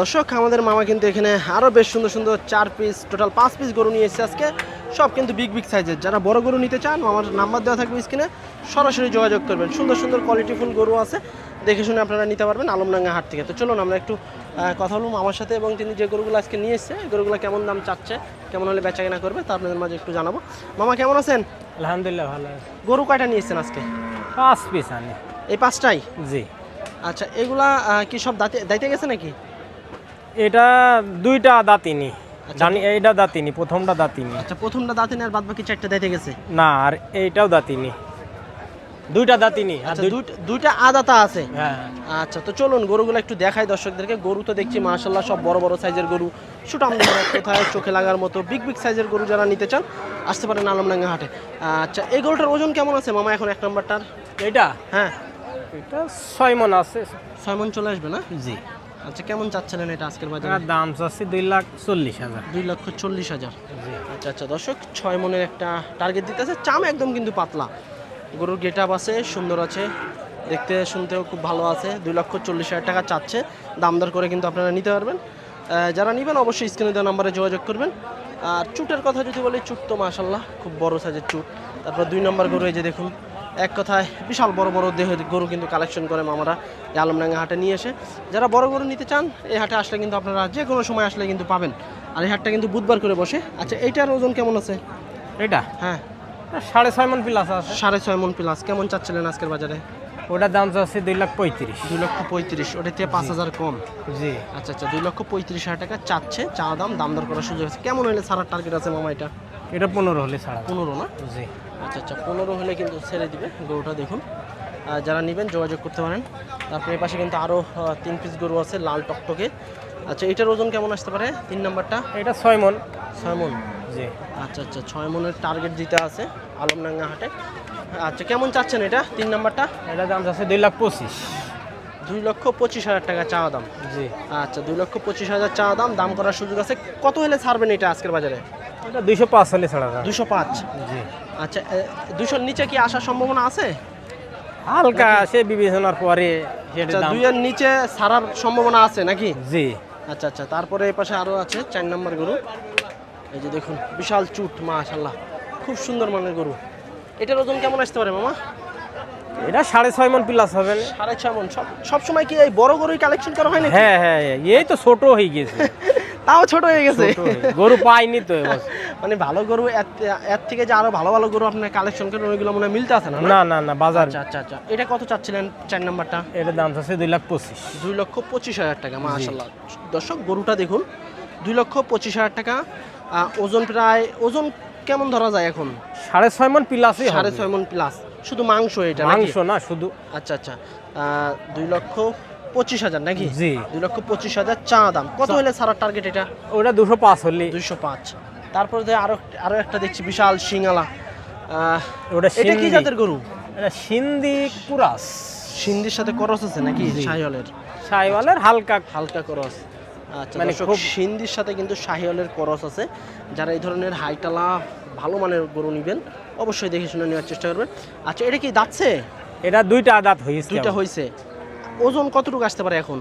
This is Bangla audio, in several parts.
দর্শক আমাদের মামা কিন্তু এখানে আরও বেশ সুন্দর সুন্দর চার পিস টোটাল পাঁচ পিস গরু নিয়ে এসেছে আজকে। সব কিন্তু বিগ বিগ সাইজের যারা বড় গরু নিতে চান আমার নাম্বার দেওয়া থাকবে স্ক্রিনে সরাসরি যোগাযোগ করবেন। সুন্দর সুন্দর কোয়ালিটিফুল গরু আছে দেখে শুনে আপনারা নিতে পারবেন আলমডাঙ্গা হাট থেকে। তো চলুন আমরা একটু কথা বলব আমার সাথে এবং তিনি যে গরুগুলো আজকে নিয়ে এসছে গরুগুলো কেমন দাম চাচ্ছে কেমন হলে বেচা কেনা করবে তা আপনাদের মাঝে একটু জানাব। মামা কেমন আছেন? আলহামদুলিল্লাহ ভালো আছে। গরু কয়টা নিয়ে এসছেন আজকে? পাঁচ পিস আনি। এই পাঁচটাই? জি। আচ্ছা এগুলা কি সব দাঁতে দাইতে গেছে নাকি? এটা দুইটা দাঁতিনি। জানি এইটা দাঁতিনি প্রথমটা দাঁতিনি। আচ্ছা প্রথমটা দাঁতে আর বাদবাকি চারটা দাইতে গেছে? না আর এইটাও দাঁতিনি। দুইটা দাঁতিনি আচ্ছা দুইটা- দুইটা আদাতা আছে? হ্যাঁ। আচ্ছা তো চলুন গরুগুলো একটু দেখাই দর্শকদেরকে। গরু তো দেখছি মাশাল্লাহ সব বড় বড় সাইজের গরু। সুটাম কোথায় চোখে লাগার মতো বিগ বিগ সাইজের গরু যারা নিতে চান আসতে পারেন আলমডাঙ্গা হাটে। আচ্ছা এই গরুটার ওজন কেমন আছে মামা এখন এক নম্বরটার? এইটা? হ্যাঁ। এটা ছয় মন আছে। ছয় মন চলে আসবে না? জি। আচ্ছা কেমন চাচ্ছিলেন এটা আজকের বাজারে? দাম চাচ্ছি দুই লাখ চল্লিশ হাজার। দুই লক্ষ চল্লিশ হাজার। আচ্ছা আচ্ছা দর্শক ছয় মনের একটা টার্গেট দিতেছে। চাম একদম কিন্তু পাতলা। গরুর গেট আপ আছে সুন্দর আছে। দেখতে শুনতেও খুব ভালো আছে। দুই লক্ষ চল্লিশ হাজার টাকা চাচ্ছে। দামদার করে কিন্তু আপনারা নিতে পারবেন। যারা নেবেন অবশ্যই স্ক্রিনে দেওয়া নাম্বারে যোগাযোগ করবেন। আর চুটের কথা যদি বলি চুট তো মাশাল্লাহ খুব বড় সাইজের চুট। তারপর দুই নম্বর গরু এই যে দেখুন এক কথায় বিশাল বড় বড় দেহ গরু কিন্তু কালেকশন করে মামারা এই আলমডাঙ্গা হাটে নিয়ে এসে। যারা বড় গরু নিতে চান এই হাটে আসলে কিন্তু আপনারা যে কোনো সময় আসলে কিন্তু পাবেন। আর এই হাটটা কিন্তু বুধবার করে বসে। আচ্ছা এইটার ওজন কেমন আছে? এটা হ্যাঁ। সাড়ে ছয় মন প্লাস আছে। সাড়ে ছয় মন প্লাস কেমন চাচ্ছিলেন আজকের বাজারে? ওটার দাম চাচ্ছি দুই লাখ পঁয়ত্রিশ। দুই লক্ষ পঁয়ত্রিশ। ওটা থেকে পাঁচ হাজার কম। জি। আচ্ছা আচ্ছা দুই লক্ষ পঁয়ত্রিশ হাজার টাকা চাচ্ছে। চা দাম দাম দর করার সুযোগ আছে। কেমন হলে সারার টার্গেট আছে মামা এটা? এটা পনেরো হলে ছাড়া। পনেরো না? জি। আচ্ছা আচ্ছা পনেরো হলে কিন্তু ছেড়ে দিবে গরুটা দেখুন। আর যারা নেবেন যোগাযোগ করতে পারেন। তারপরে এই পাশে কিন্তু আরও তিন পিস গরু আছে লাল টকটকে। আচ্ছা এটার ওজন কেমন আসতে পারে? তিন নাম্বারটা? এটা ছয় মন। ছয় মন? জি। আচ্ছা আচ্ছা ছয় মনের টার্গেট দিতে আছে আলমডাঙ্গা হাটে। আচ্ছা কেমন চাচ্ছেন এটা? তিন নাম্বারটা? এটা দাম চাচ্ছে দুই লাখ পঁচিশ। দুই লক্ষ পঁচিশ হাজার টাকা চাওয়া দাম। জি। আচ্ছা দুই লক্ষ পঁচিশ হাজার চাওয়া দাম। দাম করার সুযোগ আছে। কত হলে ছাড়বেন এটা আজকের বাজারে? এটা দুইশো পাঁচ হলে ছাড়া দুশো পাঁচ। জি। আচ্ছা দুশোর নিচে কি আসার সম্ভাবনা আছে? হালকা সে বিবেচনার পরে আচ্ছা দুইয়ের নিচে ছাড়ার সম্ভাবনা আছে নাকি? জি। আচ্ছা আচ্ছা তারপরে এই পাশে আরও আছে চার নম্বর গরু। এই যে দেখুন বিশাল চুট মাশাল্লাহ খুব সুন্দর মানের গরু। এটার ওজন কেমন আসতে পারে মামা? এটা সাড়ে ছয় মন প্লাস হবে। সাড়ে ছয় মন। সব সবসময় কি এই বড় গরুই কালেকশন করা হয় নাকি? হ্যাঁ হ্যাঁ এই তো ছোট হয়ে গেছে। তাও ছোট হয়ে গেছে। গরু পাইনি তো। মানে ভালো গরু এর- থেকে যে আরও ভালো ভালো গরু আপনার কালেকশন করেন ওইগুলো মনে মিলতে আছে না না? না না বাজার আচ্ছা আচ্ছা আচ্ছা। এটা কত চাচ্ছিলেন চার নাম্বারটা? এটার দাম আছে দুই লাখ পঁচিশ। দুই লক্ষ পঁচিশ হাজার টাকা মাশাল্লাহ দর্শক গরুটা দেখুন দুই লক্ষ পঁচিশ হাজার টাকা। ওজন প্রায় ওজন কেমন ধরা যায় এখন? সাড়ে ছয় মন প্লাসই সাড়ে ছয় মন প্লাস শুধু মাংস এটা মাংস না শুধু আচ্ছা আচ্ছা। দুই লক্ষ পঁচিশ হাজার নাকি? জি। দুই লক্ষ পঁচিশ হাজার চা দাম। কত হলে সারার টার্গেট এটা? ওটা দুশো পাঁচ হলে। দুইশো পাঁচ। তারপরে আরও আরও একটা দেখছি বিশাল আহ, ওটা এটা কি। জাতের গরু? এটা সিন্ধি কুরাস। সিন্ধির সাথে করস আছে নাকি? শাহিওয়ালের। সাইওয়ালের হালকা হালকা করস। আচ্ছা মানে খুব সিন্ধির সাথে কিন্তু শাহিওয়ালের করস আছে। যারা এই ধরনের হাইটালা ভালো মানের গরু নেবেন অবশ্যই দেখে শুনে নেওয়ার চেষ্টা করবেন। আচ্ছা এটা কি দাচ্ছে এটা দুইটা দাঁত হয়েছে দুইটা। হয়েছে ওজন কতটুকু আসতে পারে এখন?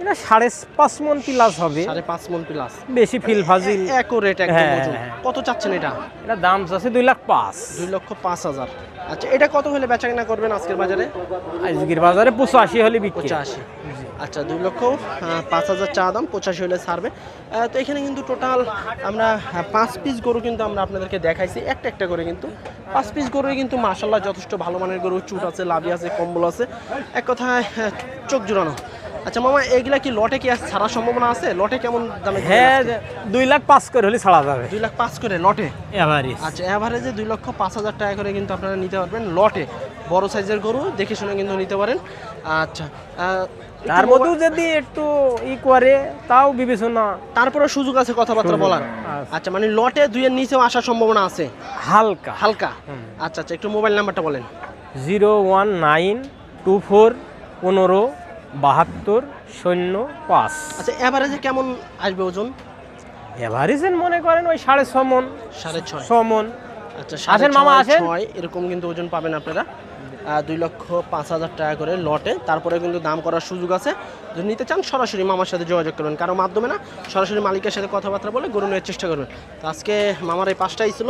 এটা সাড়ে পাঁচ মন প্লাস হবে। সাড়ে পাঁচ মন প্লাস বেশি ফিল ফাজিল। রেট একদম হ্যাঁ, হ্যাঁ। কত চাচ্ছেন এটা? এটা দাম আছে দুই লাখ পাঁচ। দুই লক্ষ পাঁচ হাজার। আচ্ছা এটা কত হলে বেচা কেনা করবেন আজকের বাজারে? আজকের বাজারে পঁচাশি হলে বিক্রি। পঁচাশি। আচ্ছা দুই লক্ষ পাঁচ হাজার চা দাম পঁচাশি হলে ছাড়বে। তো এখানে কিন্তু টোটাল আমরা পাঁচ পিস গরু কিন্তু আমরা আপনাদেরকে দেখাইছি। একটা একটা করে কিন্তু। পাঁচ পিস গরুই কিন্তু মাসাল্লাহ যথেষ্ট ভালো মানের গরু। চুট আছে লাভি আছে কম্বল আছে। এক কথায় চোখ জুড়ানো। আচ্ছা মামা এইগুলা কি লটে কি ছাড়ার সম্ভাবনা আছে? লটে কেমন দামে হ্যাঁ? দুই লাখ পাঁচ করে হলে ছাড়া যাবে। দুই লাখ পাঁচ করে লটে? এভারেজ আচ্ছা এভারেজে দুই লক্ষ পাঁচ হাজার টাকা করে কিন্তু আপনারা নিতে পারবেন লটে। বড় সাইজের গরু দেখে শুনে কিন্তু নিতে পারেন। আচ্ছা তার মধ্যেও যদি একটু ই করে তাও বিবেচনা। তারপরে সুযোগ আছে কথাবার্তা বলার। আচ্ছা মানে লটে দুইয়ের নিচেও আসার সম্ভাবনা আছে? হালকা। হালকা? আচ্ছা আচ্ছা একটু মোবাইল নাম্বারটা বলেন। Zero one nine two four পনেরো বাহাত্তর শূন্য পাঁচ। আচ্ছা এভারেজে কেমন আসবে ওজন? এভারেজের মনে করেন ওই সাড়ে ছ মন। সাড়ে ছয়। ছ মন। আচ্ছা আসেন সাড়ে মামা, ছয়, আসেন। এরকম কিন্তু ওজন পাবেন আপনারা। দুই লক্ষ পাঁচ হাজার টাকা করে লটে। তারপরে কিন্তু দাম করার সুযোগ আছে। যদি নিতে চান সরাসরি মামার সাথে যোগাযোগ করবেন। কারও মাধ্যমে না সরাসরি মালিকের সাথে কথাবার্তা বলে গরু নেওয়ার চেষ্টা করবেন। তো আজকে মামার এই পাঁচটাই ছিল।